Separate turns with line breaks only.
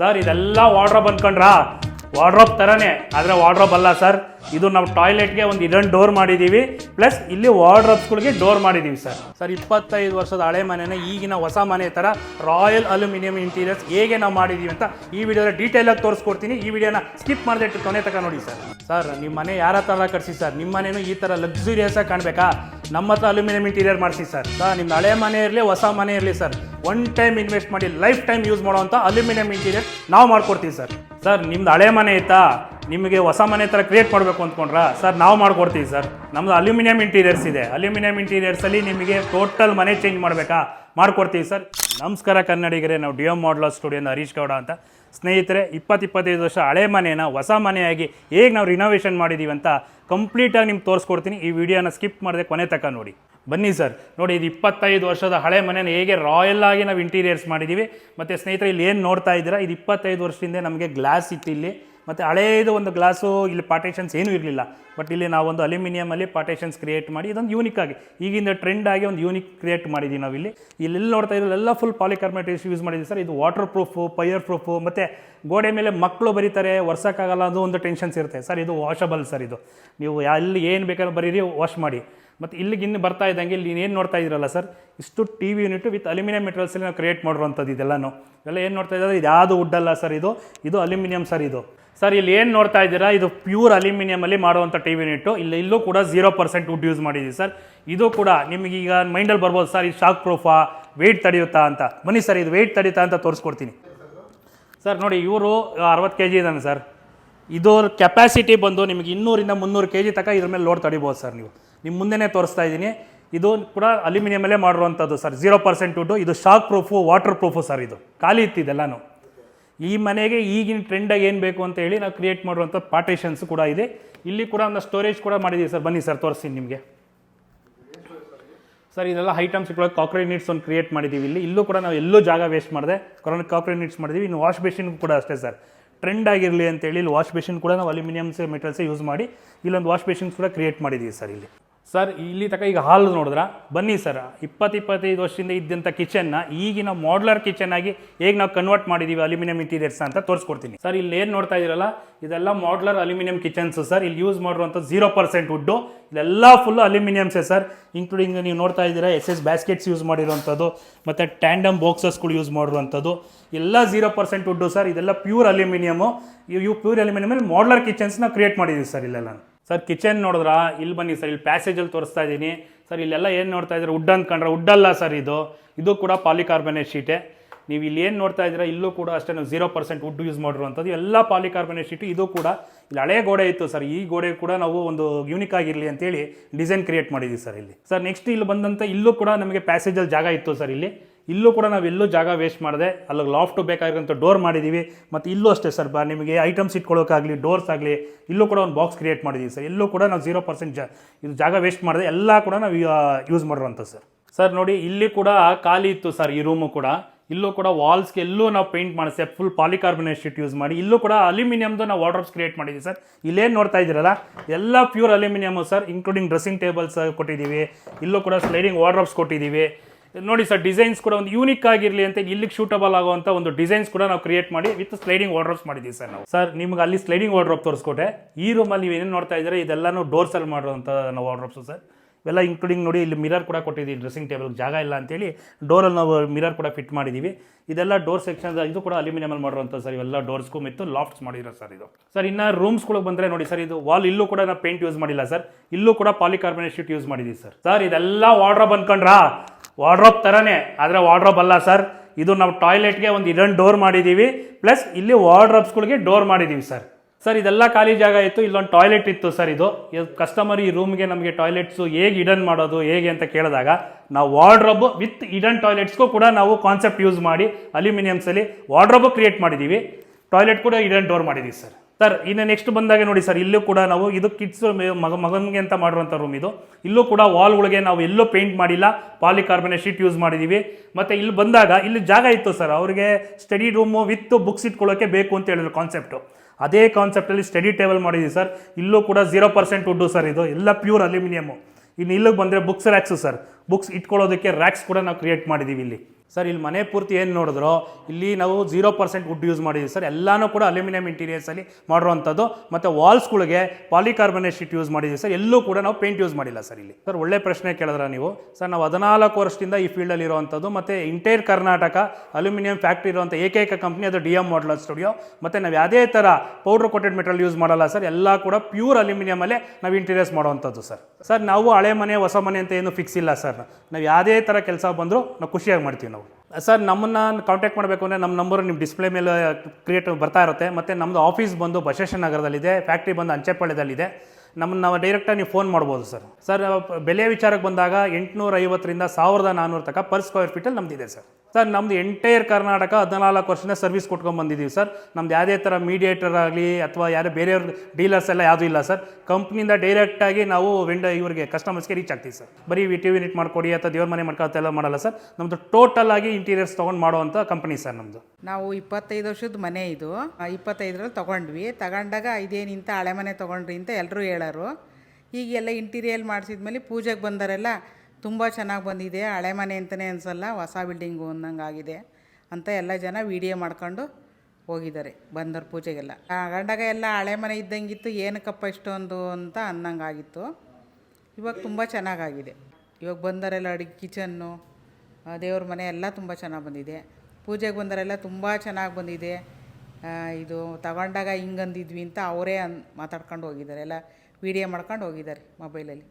Sir ಇದೆಲ್ಲ wardrobe ಅನ್ಕೊಂಡ್ರಾ? Wardrobe ಥರನೇ ಆದರೆ ವಾರ್ಡ್ರೋಬ್ ಅಲ್ಲ ಸರ್ ಇದು ನಾವು ಟಾಯ್ಲೆಟ್ಗೆ ಒಂದು ಇದನ್ನು ಡೋರ್ ಮಾಡಿದ್ದೀವಿ ಪ್ಲಸ್ ಇಲ್ಲಿ ವಾರ್ಡ್ರೋಬ್ಸ್ಗಳಿಗೆ ಡೋರ್ ಮಾಡಿದ್ದೀವಿ ಸರ್ ಸರ್ ಇಪ್ಪತ್ತೈದು ವರ್ಷದ ಹಳೆ ಮನೆನ ಈಗಿನ ಹೊಸ ಮನೆ ಥರ ರಾಯಲ್ ಅಲ್ಯೂಮಿನಿಯಂ ಇಂಟೀರಿಯರ್ಸ್ ಹೇಗೆ ನಾವು ಮಾಡಿದ್ದೀವಿ ಅಂತ ಈ ವಿಡಿಯೋದ ಡೀಟೇಲಾಗಿ ತೋರಿಸ್ಕೊಡ್ತೀನಿ. ಈ ವಿಡಿಯೋನ ಸ್ಕಿಪ್ ಮಾಡದೆ ಕೊನೆ ತಕ ನೋಡಿ ಸರ್ ಸರ್ ನಿಮ್ಮ ಮನೆ ಯಾರ ಥರ ಕಟ್ಸಿ ಸರ್ ನಿಮ್ಮ ಮನೇನು ಈ ಥರ ಲಕ್ಸುರಿಯಸ್ ಆಗಿ ಕಾಣಬೇಕಾ? ನಮ್ಮ ಹತ್ರ ಅಲ್ಯೂಮಿನಿಯಂ ಇಂಟೀರಿಯರ್ ಮಾಡಿಸಿ ಸರ್. ಸರ್ ನಿಮ್ಮ ಹಳೆ ಮನೆ ಇರಲಿ, ಹೊಸ ಮನೆ ಇರಲಿ ಸರ್. ಒನ್ ಟೈಮ್ ಇನ್ವೆಸ್ಟ್ ಮಾಡಿ ಲೈಫ್ ಟೈಮ್ ಯೂಸ್ ಮಾಡೋವಂಥ ಅಲ್ಯೂಮಿನಿಯಂ ಇಂಟೀರಿಯರ್ ನಾವು ಮಾಡ್ಕೊಡ್ತೀವಿ ಸರ್. ಸರ್, ನಿಮ್ದು ಹಳೆ ಮನೆ ಐತಾ ನಿಮಗೆ ಹೊಸ ಮನೆ ಥರ ಕ್ರಿಯೇಟ್ ಮಾಡಬೇಕು ಅಂದ್ಕೊಂಡ್ರಾ? ಸರ್, ನಾವು ಮಾಡ್ಕೊಡ್ತೀವಿ ಸರ್. ನಮ್ಮದು ಅಲ್ಯೂಮಿನಿಯಂ ಇಂಟೀರಿಯರ್ಸ್ ಇದೆ. ಅಲ್ಯೂಮಿನಿಯಂ ಇಂಟೀರಿಯರ್ಸಲ್ಲಿ ನಿಮಗೆ ಟೋಟಲ್ ಮನೆ ಚೇಂಜ್ ಮಾಡಬೇಕಾ? ಮಾಡ್ಕೊಡ್ತೀವಿ ಸರ್. ನಮಸ್ಕಾರ ಕನ್ನಡಿಗರೇ, ನಾವು ಡಿ ಎಂ ಮಾಡ್ಲರ್ ಸ್ಟುಡಿಯೋನ ಹರೀಶ್ ಗೌಡ ಅಂತ. ಸ್ನೇಹಿತರೆ ಇಪ್ಪತ್ತು ಇಪ್ಪತ್ತೈದು ವರ್ಷ ಹಳೆ ಮನೆನ, ಹೊಸ ಮನೆಯಾಗಿ ಹೇಗೆ ನಾವು ರಿನೋವೇಷನ್ ಮಾಡಿದ್ದೀವಿ ಅಂತ ಕಂಪ್ಲೀಟಾಗಿ ನಿಮ್ಗೆ ತೋರಿಸ್ಕೊಡ್ತೀನಿ. ಈ ವಿಡಿಯೋನ ಸ್ಕಿಪ್ ಮಾಡಿದೆ ಕೊನೆ ತನಕ ನೋಡಿ. ಬನ್ನಿ ಸರ್, ನೋಡಿ ಇದು ಇಪ್ಪತ್ತೈದು ವರ್ಷದ ಹಳೆ ಮನೇನ ಹೇಗೆ ರಾಯಲ್ ಆಗಿ ನಾವು ಇಂಟೀರಿಯರ್ಸ್ ಮಾಡಿದ್ದೀವಿ ಮತ್ತು ಸ್ನೇಹಿತರೆ, ಇಲ್ಲಿ ಏನು ನೋಡ್ತಾ ಇದ್ದೀರಾ? ಇದು ಇಪ್ಪತ್ತೈದು ವರ್ಷದಿಂದ ನಮಗೆ ಗ್ಲಾಸ್ ಇತ್ತು ಇಲ್ಲಿ. ಮತ್ತು ಹಳೇದು ಒಂದು ಗ್ಲಾಸು ಇಲ್ಲಿ ಪಾರ್ಟೇಷನ್ಸ್ ಏನೂ ಇರಲಿಲ್ಲ. ಬಟ್ ಇಲ್ಲಿ ನಾವು ಒಂದು ಅಲ್ಯೂಮಿನಿಯಮಲ್ಲಿ ಪಾರ್ಟೇಷನ್ಸ್ ಕ್ರಿಯೇಟ್ ಮಾಡಿ, ಇದೊಂದು ಯೂನಿಕ್ ಆಗಿ, ಈಗಿಂದ ಟ್ರೆಂಡ್ ಆಗಿ ಒಂದು ಯೂನಿಕ್ ಕ್ರಿಯೇಟ್ ಮಾಡಿದ್ದೀವಿ ನಾವು ಇಲ್ಲಿ. ಇಲ್ಲೆಲ್ಲ ನೋಡ್ತಾ ಇರೋಲ್ಲ ಫುಲ್ ಪಾಲಿಕಾರ್ಬನೇಟ್ ಯೂಸ್ ಮಾಡಿದ್ದೀವಿ ಸರ್. ಇದು ವಾಟರ್ ಪ್ರೂಫು ಫೈರ್ ಪ್ರೂಫು ಮತ್ತು ಗೋಡೆ ಮೇಲೆ ಮಕ್ಕಳು ಬರೀತಾರೆ ಒರ್ಸೋಕ್ಕಾಗಲ್ಲ ಅದು ಒಂದು ಟೆನ್ಷನ್ಸ್ ಇರುತ್ತೆ. ಸರ್, ಇದು ವಾಷಬಲ್ ಸರ್ ಇದು. ನೀವು ಎಲ್ಲಿ ಏನು ಬೇಕಾದ್ರೂ ಬರೀರಿ ವಾಶ್ ಮಾಡಿ. ಮತ್ತು ಇಲ್ಲಿಗೆ ಇನ್ನು ಬರ್ತಾ ಇದ್ದಂಗೆ ಇಲ್ಲಿ ಏನು ನೋಡ್ತಾ ಇದ್ದೀರಲ್ಲ ಸರ್? ಇಷ್ಟು T V unit with aluminium ಮೆಟೀರಿಯಲ್ಸಲ್ಲಿ ನಾವು ಕ್ರಿಯೇಟ್ ಮಾಡಿರುವಂಥದ್ದು ಇದೆಲ್ಲನೂ. ಎಲ್ಲ ಏನು ನೋಡ್ತಾ ಇದ್ದಾರೆ? ಇದು ಯಾವುದು ವುಡ್ ಅಲ್ಲ ಸರ್ ಇದು? ಇದು ಅಲ್ಯೂಮಿನಿಯಂ ಸರ್ ಇದು. ಸರ್, ಇಲ್ಲಿ ಏನು ನೋಡ್ತಾ ಇದ್ದೀರಾ? ಇದು ಪ್ಯೂರ್ ಅಲ್ಯೂಮಿನಿಯಮಲ್ಲಿ ಮಾಡುವಂಥ ಟಿ ವಿ ಯೂನಿಟ್ಟು ಇಲ್ಲಿ ಇಲ್ಲೂ ಕೂಡ ಝೀರೋ ಪರ್ಸೆಂಟ್ ವುಡ್ ಯೂಸ್ ಮಾಡಿದ್ದೀವಿ ಸರ್. ಇದು ಕೂಡ ನಿಮಗೆ ಈಗ ಮೈಂಡಲ್ಲಿ ಬರ್ಬೋದು ಸರ್, ಇದು ಶಾಕ್ ಪ್ರೂಫಾ ವೆಯ್ಟ್ ತಡೆಯುತ್ತಾ ಅಂತ. ಬನ್ನಿ ಸರ್, ಇದು ವೆಯ್ಟ್ ತಡೆಯುತ್ತಾ ಅಂತ ತೋರಿಸ್ಕೊಡ್ತೀನಿ. ಸರ್, ನೋಡಿ ಇವರು ಅರವತ್ತು ಕೆ ಜಿ ಇದ್ದಾನೆ ಸರ್. ಇದು ಕೆಪಾಸಿಟಿ ಬಂದು ನಿಮಗೆ ಇನ್ನೂರಿಂದ ಮುನ್ನೂರು ಕೆ ಜಿ ತನಕ ಇದ್ರ ಮೇಲೆ ಲೋಡ್ ತಡಿಬೋದು ಸರ್ ನೀವು. ನಿಮ್ಮ ಮುಂದೆನೇ ತೋರಿಸ್ತಾ ಇದ್ದೀನಿ. ಇದು ಕೂಡ ಅಲ್ಯೂಮಿನಿಯಮಲ್ಲೇ ಮಾಡಿರುವಂಥದ್ದು ಸರ್. ಜೀರೋ ಪರ್ಸೆಂಟ್ ವುಡ್ಡು ಇದು shock proof water proof sir ಇದು. ಖಾಲಿ ಇತ್ತಿದೆಲ್ಲನೂ ಈ ಮನೆಗೆ ಈಗಿನ ಟ್ರೆಂಡಾಗಿ ಏನು ಬೇಕು ಅಂತ ಹೇಳಿ ನಾವು ಕ್ರಿಯೇಟ್ ಮಾಡುವಂಥ ಪಾರ್ಟೇಷನ್ಸ್ ಕೂಡ ಇದೆ. ಇಲ್ಲಿ ಕೂಡ ಒಂದು ಸ್ಟೋರೇಜ್ ಕೂಡ ಮಾಡಿದ್ದೀವಿ ಸರ್. ಬನ್ನಿ ಸರ್, ತೋರಿಸ್ತೀನಿ ನಿಮಗೆ. ಸರ್, ಇದೆಲ್ಲ ಐಟಮ್ಸ್ ಕೂಡ ಕಾಕ್ರಿ ನೀಟ್ಸ್ ಒಂದು ಕ್ರಿಯೇಟ್ ಮಾಡಿದ್ದೀವಿ ಇಲ್ಲಿ. ಇಲ್ಲೂ ಕೂಡ ನಾವು ಎಲ್ಲೂ ಜಾಗ ವೇಸ್ಟ್ ಮಾಡಿದೆ. ಕೊರೋನಾ ಕಾಕ್ರಿ ನೀಟ್ಸ್ ಮಾಡಿದ್ದೀವಿ ಇನ್ನು ವಾಶ್ ಬೇಸಿನ್ ಕೂಡ ಅಷ್ಟೇ ಸರ್. ಟ್ರೆಂಡ್ ಆಗಿರಲಿ ಅಂತೇಳಿ ಇಲ್ಲಿ ವಾಶ್ ಬೇಸಿನ್ ಕೂಡ ನಾವು ಅಲ್ಯೂಮಿನಿಯಮ್ಸ್ ಮೆಟೀರಿಯಲ್ಸೇ ಯೂಸ್ ಮಾಡಿ ಇಲ್ಲೊಂದು ವಾಶ್ ಬೇಸಿನ್ಸ್ ಕೂಡ ಕ್ರಿಯೇಟ್ ಮಾಡಿದ್ದೀವಿ ಸರ್ ಇಲ್ಲಿ. ಸರ್, ಇಲ್ಲಿ ತನಕ ಈಗ ಹಾಲ್ ನೋಡಿದ್ರ? ಬನ್ನಿ ಸರ್ ಇಪ್ಪತ್ತು ಇಪ್ಪತ್ತೈದು ವರ್ಷದಿಂದ ಇದ್ದಂಥ ಕಿಚನ್ನ ಈಗಿನ ಮಾಡ್ಲರ್ ಕಿಚನ್ ಆಗಿ ಹೇಗೆ ನಾವು ಕನ್ವರ್ಟ್ ಮಾಡಿದ್ದೀವಿ ಅಲ್ಯೂಮಿನಿಯಂ ಇಂಟೀರಿಯರ್ಸ್ ಅಂತ ತೋರಿಸ್ಕೊಡ್ತೀನಿ. ಸರ್, ಇಲ್ಲಿ ಏನು ನೋಡ್ತಾ ಇದ್ದೀರಲ್ಲ, ಇದೆಲ್ಲ ಮಾಡ್ಲರ್ ಅಲ್ಯೂಮಿನಿಯಂ ಕಿಚನ್ಸ್ ಸರ್, ಇಲ್ಲಿ ಯೂಸ್ ಮಾಡಿರುವಂಥ ಝೀರೋ ಪರ್ಸೆಂಟ್ ವುಡ್ಡು ಇದೆಲ್ಲ ಫುಲ್ ಅಲ್ಯೂಮಿನಿಯಮ್ಸೇ ಸರ್ ಇನ್ಕ್ಲೂಡಿಂಗ್ ನೀವು ನೋಡ್ತಾ ಇದ್ದೀರಾ ಎಸ್ ಎಸ್ ಬ್ಯಾಸ್ಕೆಟ್ಸ್ ಯೂಸ್ ಮಾಡಿರುವಂಥದ್ದು ಮತ್ತು ಟ್ಯಾಂಡಮ್ ಬಾಕ್ಸಸ್ಗಳು ಯೂಸ್ ಮಾಡಿರುವಂಥದ್ದು ಎಲ್ಲ ಝೀರೋ ಪರ್ಸೆಂಟ್ ವುಡ್ಡು ಸರ್, ಇದೆಲ್ಲ ಪ್ಯೂರ್ ಅಲ್ಯೂಮಿನಿಯಮು, ಇವು ಪ್ಯೂರ್ ಅಲ್ಯೂಮಿನಿಯಮಲ್ಲಿ ಮಾಡ್ಲರ್ ಕಿಚನ್ಸ್ನ ಕ್ರಿಯೇಟ್ ಮಾಡಿದ್ದೀವಿ ಸರ್ ಇಲ್ಲೆಲ್ಲ. ಸರ್ ಕಿಚನ್ ನೋಡಿದ್ರಾ? ಇಲ್ಲಿ ಬನ್ನಿ ಸರ್ ಇಲ್ಲಿ ಪ್ಯಾಸೇಜಲ್ಲಿ ತೋರಿಸ್ತಾ ಇದ್ದೀನಿ ಸರ್, ಇಲ್ಲೆಲ್ಲ ಏನು ನೋಡ್ತಾ ಇದ್ದೀರಾ? ವುಡ್ ಅಂದ್ಕೊಂಡ್ರೆ ವುಡ್ ಅಲ್ಲ ಸರ್ ಇದು. ಇದು ಕೂಡ ಪಾಲಿಕಾರ್ಬನೇಟ್ ಶೀಟೆ ನೀವು ಇಲ್ಲಿ ಏನು ನೋಡ್ತಾ ಇದ್ದೀರಾ? ಇಲ್ಲೂ ಕೂಡ ಅಷ್ಟೇ ನಾವು ಜೀರೋ ಪರ್ಸೆಂಟ್ ವುಡ್ ಯೂಸ್ ಮಾಡಿರುವಂಥದ್ದು. ಎಲ್ಲ ಪಾಲಿಕಾರ್ಬನೇಟ್ ಶೀಟು ಇದು ಕೂಡ ಇಲ್ಲಿ ಹಳೆ ಗೋಡೆ ಇತ್ತು ಸರ್. ಈ ಗೋಡೆ ಕೂಡ ನಾವು ಒಂದು ಯೂನಿಕ್ ಆಗಿರಲಿ ಅಂತೇಳಿ ಡಿಸೈನ್ ಕ್ರಿಯೇಟ್ ಮಾಡಿದ್ದೀವಿ ಸರ್ ಇಲ್ಲಿ. ಸರ್ ನೆಕ್ಸ್ಟ್ ಇಲ್ಲಿ ಬಂದಂಥ ಇಲ್ಲೂ ಕೂಡ ನಮಗೆ ಪ್ಯಾಸೇಜಲ್ಲಿ ಜಾಗ ಇತ್ತು ಸರ್ ಇಲ್ಲಿ. ಇಲ್ಲೂ ಕೂಡ ನಾವು ಎಲ್ಲೂ ಜಾಗ ವೇಸ್ಟ್ ಮಾಡಿದೆ. ಅಲ್ಲಿಗೆ ಲಾಫ್ಟು ಬೇಕಾಗಿರೋಂಥ ಡೋರ್ ಮಾಡಿದ್ದೀವಿ ಮತ್ತು ಇಲ್ಲೂ ಅಷ್ಟೇ ಸರ್ ಬಾ, ನಿಮಗೆ ಐಟಮ್ಸ್ ಇಟ್ಕೊಳ್ಳೋಕ್ಕಾಗಲಿ ಡೋರ್ಸ್ ಆಗಲಿ, ಇಲ್ಲೂ ಕೂಡ ಒಂದು ಬಾಕ್ಸ್ ಕ್ರಿಯೇಟ್ ಮಾಡಿದ್ದೀವಿ ಸರ್ ಇಲ್ಲೂ ಕೂಡ ನಾವು ಜೀರೋ ಪರ್ಸೆಂಟ್ ಜಾ, ಇದು ಜಾಗ ವೇಸ್ಟ್ ಮಾಡಿದೆ. ಎಲ್ಲ ಕೂಡ ನಾವು ಯೂಸ್ ಮಾಡಿರುವಂಥ ಸರ್ ಸರ್ ನೋಡಿ, ಇಲ್ಲಿ ಕೂಡ ಖಾಲಿ ಇತ್ತು ಸರ್ ಈ ರೂಮು ಕೂಡ. ಇಲ್ಲೂ ಕೂಡ ವಾಲ್ಸ್ಗೆ ಎಲ್ಲೂ ನಾವು ಪೇಂಟ್ ಮಾಡಿಸ್ತೇ ಫುಲ್ ಪಾಲಿಕಾರ್ಬನೇಟ್ ಶೀಟ್ ಯೂಸ್ ಮಾಡಿ. ಇಲ್ಲೂ ಕೂಡ ಅಲ್ಯೂಮಿನಿಯಮ್ದು ನಾವು ವಾರ್ಡ್ರೋಬ್ಸ್ ಕ್ರಿಯೇಟ್ ಮಾಡಿದ್ದೀವಿ ಸರ್ ಇಲ್ಲೇನು ನೋಡ್ತಾ ಇದ್ದೀರಲ್ಲ, ಎಲ್ಲ pure aluminium sir including dressing tables ಕೊಟ್ಟಿದ್ದೀವಿ ಇಲ್ಲೂ ಕೂಡ ಸ್ಲೈಡಿಂಗ್ ವಾರ್ಡ್ರೋಬ್ಸ್ ಕೊಟ್ಟಿದ್ದೀವಿ ನೋಡಿ ಸರ್ ಡಿಸೈನ್ಸ್ ಕೂಡ ಒಂದು ಯೂನಿಕ್ ಆಗಿರಲಿ ಅಂತ ಇಲ್ಲಿಗೆ ಶೂಟಬಲ್ ಆಗುವಂಥ ಒಂದು ಡಿಸೈನ್ಸ್ ಕೂಡ ನಾವು ಕ್ರಿಯೇಟ್ ಮಾಡಿ ವಿತ್ ಸ್ಲೈಡಿಂಗ್ ವಾರ್ಡ್ರೋಬ್ಸ್ ಮಾಡಿದ್ದೀವಿ ಸರ್ ನಾವು. ಸರ್, ನಿಮ್ಗೆ ಅಲ್ಲಿ ಸ್ಲೈಡಿಂಗ್ ವಾರ್ಡ್ರೋಪ್ ತೋರಿಸ್ಕೊಟ್ಟೆ. ಈ ರೂಮಲ್ಲಿ ನೀವು ಏನೇನು ನೋಡ್ತಾ ಇದ್ದೀರಾ, ಇದೆಲ್ಲನೂ ಡೋರ್ಸಲ್ಲಿ ಮಾಡುವಂಥ ನಾವು ವಾರ್ಡ್ರೋಬ್ಸು ಸರ್. ಇವೆಲ್ಲ ಇನ್ಕ್ಲೂಡಿಂಗ್ ನೋಡಿ ಇಲ್ಲಿ ಮಿರರ್ ಕೂಡ ಕೊಟ್ಟಿದ್ದೀವಿ ಡ್ರೆಸ್ಸಿಂಗ್ ಟೇಬಲ್ಗೆ ಜಾಗ ಇಲ್ಲ ಅಂತೇಳಿ ಡೋರಲ್ಲಿ ನಾವು ಮಿರರ್ ಕೂಡ ಫಿಟ್ ಮಾಡಿದ್ದೀವಿ ಇದೆಲ್ಲ ಡೋರ್ ಸೆಕ್ಷನ್ ಇದು ಕೂಡ ಅಲ್ಯೂಮಿನಿಯಮಲ್ಲಿ ಮಾಡಿರುವಂಥ ಸರ್, ಇವೆಲ್ಲ ಡೋರ್ಸ್ಗೂ ಮತ್ತು ಲಾಫ್ಟ್ಸ್ ಮಾಡಿರೋ ಸರ್ ಇದು. ಸರ್, ಇನ್ನು ರೂಮ್ಸ್ಗಳಿಗೆ ಬಂದರೆ ನೋಡಿ ಸರ್, ಇದು ವಾಲ್ ಇಲ್ಲೂ ಕೂಡ ನಾವು ಪೇಂಟ್ ಯೂಸ್ ಮಾಡಿಲ್ಲ ಸರ್. ಇಲ್ಲೂ ಕೂಡ ಪಾಲಿಕಾರ್ಬನೇಟ್ ಶೀಟ್ ಯೂಸ್ ಮಾಡಿದ್ದೀವಿ ಸರ್. ಸರ್, ಇದೆಲ್ಲ ವಾರ್ಡ್ರೋಬ್ ಅನ್ಕೊಂಡ್ರಾ? ವಾರ್ಡ್ರೋಬ್ ಥರನೇ ಆದರೆ ವಾರ್ಡ್ರೋಬ್ ಅಲ್ಲ ಸರ್. ಇದು ನಾವು ಟಾಯ್ಲೆಟ್ಗೆ ಒಂದು ಇದನ್ನು ಡೋರ್ ಮಾಡಿದ್ದೀವಿ ಪ್ಲಸ್ ಇಲ್ಲಿ ವಾರ್ಡ್ರೋಬ್ಸ್ಗಳಿಗೆ ಡೋರ್ ಮಾಡಿದ್ದೀವಿ ಸರ್. ಸರ್, ಇದೆಲ್ಲ ಖಾಲಿ ಜಾಗ ಇತ್ತು, ಇಲ್ಲೊಂದು ಟಾಯ್ಲೆಟ್ ಇತ್ತು ಸರ್ ಇದು. ಕಸ್ಟಮರ್ ಈ ರೂಮ್ಗೆ ನಮಗೆ ಟಾಯ್ಲೆಟ್ಸು ಹೇಗೆ ಇಡನ್ ಮಾಡೋದು, ಹೇಗೆ ಅಂತ ಕೇಳಿದಾಗ, ನಾವು ವಾರ್ಡ್ರೋಬ್ ವಿತ್ ಇಡನ್ ಟಾಯ್ಲೆಟ್ಸ್ಗೂ ಕೂಡ ನಾವು ಕಾನ್ಸೆಪ್ಟ್ ಯೂಸ್ ಮಾಡಿ, ಅಲ್ಯೂಮಿನಿಯಮ್ಸಲ್ಲಿ ವಾರ್ಡ್ರೋಬು ಕ್ರಿಯೇಟ್ ಮಾಡಿದ್ದೀವಿ ಟಾಯ್ಲೆಟ್ ಕೂಡ ಇಡನ್ ಡೋರ್ ಮಾಡಿದ್ದೀವಿ ಸರ್. ಸರ್, ಇನ್ನು ನೆಕ್ಸ್ಟ್ ಬಂದಾಗ ನೋಡಿ ಸರ್, ಇಲ್ಲೂ ಕೂಡ ನಾವು ಇದು ಕಿಡ್ಸ್ ಮಗ, ಮಗನಿಗೆ ಅಂತ ಮಾಡಿರುವಂಥ ರೂಮ್ ಇದು. ಇಲ್ಲೂ ಕೂಡ ವಾಲ್ಗಳಿಗೆ ನಾವು ಎಲ್ಲೂ ಪೇಂಟ್ ಮಾಡಿಲ್ಲ ಪಾಲಿಕಾರ್ಬನೇಟ್ ಶೀಟ್ ಯೂಸ್ ಮಾಡಿದ್ದೀವಿ ಮತ್ತು ಇಲ್ಲಿ ಬಂದಾಗ, ಇಲ್ಲಿ ಜಾಗ ಇತ್ತು ಸರ್, ಅವರಿಗೆ ಸ್ಟಡಿ ರೂಮು ವಿತ್ ಬುಕ್ಸ್ ಇಟ್ಕೊಳ್ಳೋಕೆ ಬೇಕು ಅಂತ ಹೇಳಿದ್ರು ಕಾನ್ಸೆಪ್ಟು ಅದೇ ಕಾನ್ಸೆಪ್ಟಲ್ಲಿ ಸ್ಟಡಿ ಟೇಬಲ್ ಮಾಡಿದ್ದೀವಿ ಸರ್. ಇಲ್ಲೂ ಕೂಡ ಜೀರೋ ಪರ್ಸೆಂಟ್ ಉಡ್ಡು ಸರ್ ಇದು. ಎಲ್ಲ ಪ್ಯೂರ್ ಅಲ್ಯೂಮಿನಿಯಮು. ಇನ್ನು ಇಲ್ಲಿಗೆ ಬಂದರೆ ಬುಕ್ಸ್ ರ್ಯಾಕ್ಸು ಸರ್. ಬುಕ್ಸ್ ಇಟ್ಕೊಳ್ಳೋದಕ್ಕೆ ರ್ಯಾಕ್ಸ್ ಕೂಡ ನಾವು ಕ್ರಿಯೇಟ್ ಮಾಡಿದ್ದೀವಿ ಇಲ್ಲಿ. ಸರ್ ಇಲ್ಲಿ ಮನೆ ಪೂರ್ತಿ ಏನು ನೋಡಿದ್ರು, ಇಲ್ಲಿ ನಾವು ಜೀರೋ ಪರ್ಸೆಂಟ್ ವುಡ್ ಯೂಸ್ ಮಾಡಿದ್ದೀವಿ ಸರ್ ಎಲ್ಲನೂ ಕೂಡ ಅಲ್ಯೂಮಿನಿಯಂ ಇಂಟೀರಿಯರ್ಸಲ್ಲಿ ಮಾಡಿರುವಂಥದ್ದು ಮತ್ತು ವಾಲ್ಸ್ಗಳಿಗೆ ಪಾಲಿಕಾರ್ಬನೇಟ್ ಶೀಟ್ ಯೂಸ್ ಮಾಡಿದ್ದೀವಿ ಸರ್ ಎಲ್ಲೂ ಕೂಡ ನಾವು ಪೇಂಟ್ ಯೂಸ್ ಮಾಡಿಲ್ಲ ಸರ್ ಇಲ್ಲಿ. ಸರ್ ಒಳ್ಳೆ ಪ್ರಶ್ನೆ ಕೇಳಿದ್ರೆ ನೀವು? ಸರ್ ನಾವು ಹದಿನಾಲ್ಕು ವರ್ಷದಿಂದ ಈ ಫೀಲ್ಡಲ್ಲಿ ಇರುವಂಥದ್ದು. ಮತ್ತು ಇಂಟೈರ್ ಕರ್ನಾಟಕ ಅಲ್ಯೂಮಿನಿಯಂ ಫ್ಯಾಕ್ಟ್ರಿ ಇರುವಂಥ ಏಕೈಕ ಕಂಪ್ನಿ ಅದು ಡಿ ಎಂ ಮಾಡಲ್ ಸ್ಟುಡಿಯೋ ಮತ್ತು ನಾವು ಯಾವುದೇ ಥರ ಪೌಡ್ರ್ ಕೋಟೆಡ್ ಮೆಟೀರಿಯಲ್ ಯೂಸ್ ಮಾಡಲ್ಲ ಸರ್ ಎಲ್ಲ ಕೂಡ ಪ್ಯೂರ್ ಅಲ್ಯೂಮಿನಿಯಮಲ್ಲೇ ನಾವು ಇಂಟೀರಿಯರ್ಸ್ ಮಾಡುವಂಥದ್ದು ಸರ್ ಸರ್ ನಾವು ಹಳೆ ಮನೆ, ಹೊಸ ಮನೆ ಅಂತ ಏನು ಫಿಕ್ಸ್ ಇಲ್ಲ ಸರ್ ನಾವು ಯಾವುದೇ ಥರ ಕೆಲಸ ಬಂದರೂ ನಾವು ಖುಷಿಯಾಗಿ ಮಾಡ್ತೀವಿ ನಾವು. ಸರ್, ನಮ್ಮನ್ನು ಕಾಂಟ್ಯಾಕ್ಟ್ ಮಾಡಬೇಕು ಅಂದರೆ ನಮ್ಮ ನಂಬರ್ ನಿಮ್ಮ ಡಿಸ್ಪ್ಲೇ ಮೇಲೆ ಕ್ರಿಯೇಟ್ ಬರ್ತಾ ಇರುತ್ತೆ. ಮತ್ತು ನಮ್ಮದು ಆಫೀಸ್ ಬಂದು ಬಸವೇಶ್ವರ ನಗರದಲ್ಲಿದೆ ಫ್ಯಾಕ್ಟ್ರಿ ಬಂದು ಅಂಚೆಪಾಳ್ಯದಲ್ಲಿದೆ ನಮ್ಮನ್ನು ನಾವು ಡೈರೆಕ್ಟಾಗಿ ನೀವು ಫೋನ್ ಮಾಡ್ಬೋದು ಸರ್. ಸರ್, ಬೆಲೆ ವಿಚಾರಕ್ಕೆ ಬಂದಾಗ ಎಂಟುನೂರ ಐವತ್ತರಿಂದ ಸಾವಿರದ ನಾನ್ನೂರು ತನಕ ಪರ್ ಸ್ಕ್ವೇರ್ ಫೀಟಲ್ಲಿ ಇದೆ ಸರ್. ಸರ್, ನಮ್ದು ಎಂಟೈರ್ ಕರ್ನಾಟಕ ಹದಿನಾಲ್ಕು ವರ್ಷದಿಂದ ಸರ್ವಿಸ್ ಕೊಟ್ಕೊಂಡು ಬಂದಿದ್ದೀವಿ ಸರ್. ನಮ್ದು ಯಾವುದೇ ಥರ ಮೀಡಿಯೇಟರ್ ಆಗಲಿ ಅಥವಾ ಯಾರೇ ಬೇರೆಯವ್ರ ಡೀಲರ್ಸ್ ಎಲ್ಲ ಯಾವುದೂ ಇಲ್ಲ ಸರ್. ಕಂಪ್ನಿಯಿಂದ ಡೈರೆಕ್ಟಾಗಿ ನಾವು ವೆಂಡ ಇವರಿಗೆ ಕಸ್ಟಮರ್ಸ್ಗೆ ರೀಚ್ ಆಗ್ತೀವಿ ಸರ್. ಬರೀ ವಿ ಟಿ ಯೂನಿಟ್ ಮಾಡ್ಕೊಡಿ ಅಥವಾ ದೇವ್ರ ಮನೆ ಮಾಡ್ಕೊಳ್ತಾ ಎಲ್ಲ ಮಾಡಲ್ಲ ಸರ್. ನಮ್ಮದು ಟೋಟಲ್ ಆಗಿ ಇಂಟೀರಿಯರ್ಸ್ ತೊಗೊಂಡು ಮಾಡುವಂಥ ಕಂಪ್ನಿ ಸರ್ ನಮ್ಮದು
ನಾವು ಇಪ್ಪತ್ತೈದು ವರ್ಷದ ಮನೆ ಇದು. ಇಪ್ಪತ್ತೈದರಲ್ಲಿ ತೊಗೊಂಡ್ವಿ. ತಗೊಂಡಾಗ ಇದೇನು ಇಂಥ ಹಳೆ ಮನೆ ತೊಗೊಂಡ್ರಿ ಅಂತ ಎಲ್ಲರೂ ಹೇಳೋರು. ಈಗೆಲ್ಲ ಇಂಟೀರಿಯಲ್ ಮಾಡಿಸಿದ್ಮೇಲೆ ಪೂಜೆಗೆ ಬಂದರೆಲ್ಲ ತುಂಬ ಚೆನ್ನಾಗಿ ಬಂದಿದೆ. ಹಳೆ ಮನೆ ಅಂತಲೇ ಅನಿಸಲ್ಲ, ಹೊಸ ಬಿಲ್ಡಿಂಗು ಅನ್ನಂಗೆ ಆಗಿದೆ ಅಂತ ಎಲ್ಲ ಜನ ವಿಡಿಯೋ ಮಾಡ್ಕೊಂಡು ಹೋಗಿದ್ದಾರೆ ಬಂದವ್ರ ಪೂಜೆಗೆಲ್ಲ. ಗಂಡಾಗ ಎಲ್ಲ ಹಳೆ ಮನೆ ಇದ್ದಂಗಿತ್ತು, ಏನಕ್ಕಪ್ಪ ಇಷ್ಟೊಂದು ಅಂತ ಅನ್ನಂಗೆ ಆಗಿತ್ತು ಇವಾಗ ತುಂಬ ಚೆನ್ನಾಗಾಗಿದೆ. ಇವಾಗ ಬಂದರೆಲ್ಲ ಅಡುಗೆ ಕಿಚನ್ನು ದೇವ್ರ ಮನೆ ಎಲ್ಲ ತುಂಬ ಚೆನ್ನಾಗಿ ಬಂದಿದೆ. ಪೂಜೆಗೆ ಬಂದರೆಲ್ಲ ತುಂಬ ಚೆನ್ನಾಗಿ ಬಂದಿದೆ. ಇದು ತಗೊಂಡಾಗ ಹಿಂಗಂದಿದ್ವಿ ಅಂತ ಅವರೇ ಅನ್ ಮಾತಾಡ್ಕೊಂಡು ಹೋಗಿದ್ದಾರೆ. ಎಲ್ಲ ವೀಡಿಯೋ ಮಾಡ್ಕೊಂಡು ಹೋಗಿದ್ದಾರೆ ಮೊಬೈಲಲ್ಲಿ